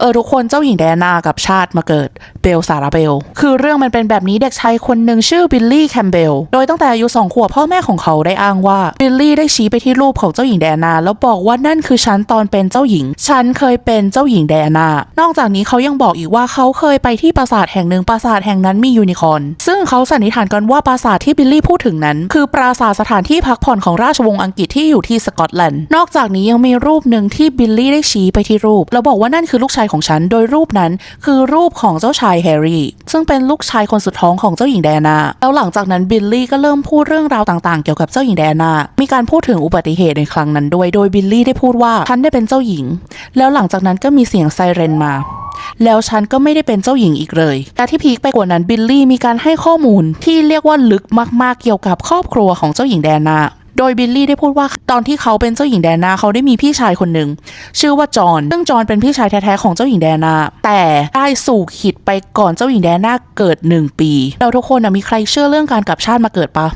เออทุกคนเจ้าหญิงแดนากับชาติมาเกิดเบลซาราเบล คือเรื่องมันเป็นแบบนี้เด็กชายคนหนึ่งชื่อบิลลี่แคมเบล โดยตั้งแต่อายุสองขวบพ่อแม่ของเขาได้อ้างว่าบิลลี่ได้ชี้ไปที่รูปของเจ้าหญิงแดนาแล้วบอกว่านั่นคือฉันตอนเป็นเจ้าหญิง ฉันเคยเป็นเจ้าหญิงแดนา นอกจากนี้เขายังบอกอีกว่าเขาเคยไปที่ปราสาทแห่งหนึ่งปราสาทแห่งนั้นมียูนิคอร์นซึ่งเขาสันนิษฐานกันว่าปราสาทที่บิลลี่พูดถึงนั้น คือปราสาทสถานที่พักผ่อนของราชวงศ์อังกฤษที่อยู่ที่สกอตแลนด์ นอกจากนี้ยังมีรูปหนึ่งที่บิลลี่ได้ชี้ไปที่รูป แล้วบอกว่านั่นคือลูกชายของฉัน โดยรูปนั้นคือรูปของเจ้าชายแฮร์รี่ ซึ่งเป็นลูกชายคนสุดท้องของเจ้าหญิงแดนาแล้วหลังจากนั้นบิลลี่ก็เริ่มพูดเรื่องราวต่างๆ เกี่ยวกับเจ้าหญิงแดนา มีการพูดถึงอุบัติเหตุในครั้งนั้นด้วย โดยบิลลี่ได้พูดว่าฉันได้เป็นเจ้าหญิง แล้วหลังจากนั้นก็มีเสียงไซเรนมาแล้วฉันก็ไม่ได้เป็นเจ้าหญิงอีกเลย แต่ที่พีคไปกว่านั้นบิลลี่มีการให้ข้อมูลที่เรียกว่าลึกมากๆ เกี่ยวกับครอบครัวของเจ้าหญิงแดนา โดยบิลลี่ได้พูดว่าตอนที่เขาเป็นเจ้าหญิงแดนนาเขาได้มีพี่ชายคนหนึ่งชื่อว่าจอห์นซึ่งจอห์นเป็นพี่ชายแท้ๆของเจ้าหญิงแดนนา แต่ได้สู่ขิดไปก่อนเจ้าหญิงแดนนาเกิดหนึ่งปี เราทุกคนนะมีใครเชื่อเรื่องการกลับชาติมาเกิดปะ